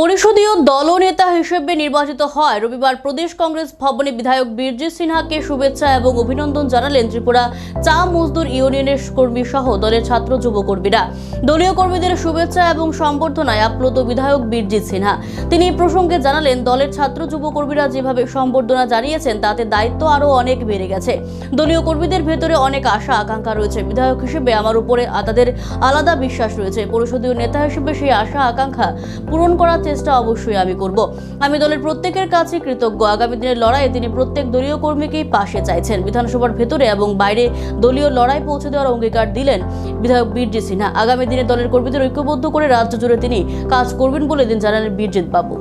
পরিষদীয় দলনেতা হিসেবে নির্বাচিত হয় রবিবার প্রদেশ কংগ্রেস ভবনে বিধায়ক বীরজিৎ সিনহাকে শুভেচ্ছা এবং অভিনন্দন জানালেন ত্রিপুরা চা মজদুর ইউনিয়নের কর্মী সহ দলের ছাত্র যুব কর্মীরা দলীয় কর্মীদের শুভেচ্ছা এবং সম্বর্ধনায় আপ্লুত বিধায়ক বীরজিৎ সিনহা। তিনি প্রসঙ্গে জানালেন, দলের ছাত্র যুব কর্মীরা যেভাবে সম্বর্ধনা জানিয়েছেন, তাতে দায়িত্ব আরও অনেক বেড়ে গেছে। দলীয় কর্মীদের ভেতরে অনেক আশা, আকাঙ্ক্ষা রয়েছে। বিধায়ক হিসেবে আমার উপরে তাদের আলাদা বিশ্বাস রয়েছে। পরিষদীয় নেতা হিসেবে সেই আশা, আকাঙ্ক্ষা পূরণ করার চেষ্টা অবশ্যই আমি করব। আমি দলের প্রত্যেকের কাছে কৃতজ্ঞ। আগামী দিনের লড়াইয়ে তিনি প্রত্যেক দলীয় কর্মীকেই পাশে চাইছেন। বিধানসভার ভেতরে এবং বাইরে দলীয় লড়াই পৌঁছে দেওয়ার অঙ্গীকার দিলেন বিধায়ক বীরজিৎ সিনহা। আগামী দিনে দলের কর্মীদের ঐক্যবদ্ধ করে রাজ্য জুড়ে তিনি কাজ করবেন বলে দিন জানালেন বীরজিৎ বাবু।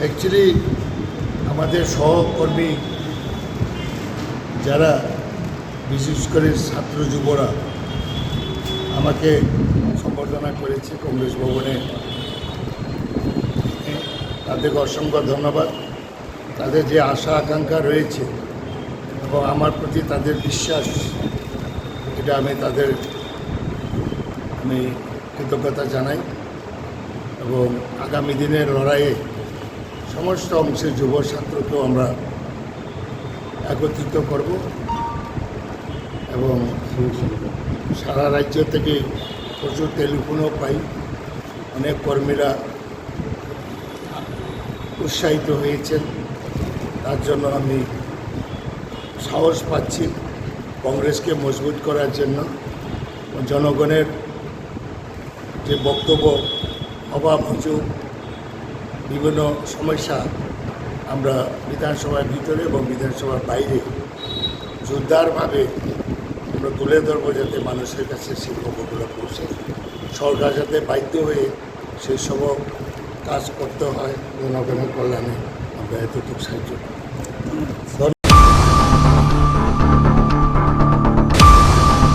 অ্যাকচুয়ালি আমাদের সহকর্মী যারা, বিশেষ করে ছাত্র যুবরা, আমাকে সম্বর্ধনা করেছে কংগ্রেস ভবনে। তাদেরকে অসংখ্য ধন্যবাদ। তাদের যে আশা, আকাঙ্ক্ষা রয়েছে এবং আমার প্রতি তাদের বিশ্বাস, এটা আমি তাদের, আমি কৃতজ্ঞতা জানাই এবং আগামী দিনের লড়াইয়ে সমস্ত অংশের যুব ছাত্রকেও আমরা একত্রিত করব এবং সারা রাজ্য থেকে প্রচুর টেলিফোনও পাই। অনেক কর্মীরা উৎসাহিত হয়েছেন। তার জন্য আমি সাহস পাচ্ছি কংগ্রেসকে মজবুত করার জন্য। জনগণের যে বক্তব্য, অভাব অভিযোগ বিভিন্ন সমস্যা আমরা বিধানসভার ভিতরে এবং বিধানসভার বাইরে জোরদারভাবে আমরা তুলে ধরবো যাতে মানুষের কাছে সেই খবরগুলো পৌঁছে। সরকার যাতে বাধ্য হয়ে সেই সব কাজ করতে হয়, জনগণের কল্যাণে আমরা এতটুকু সাহায্য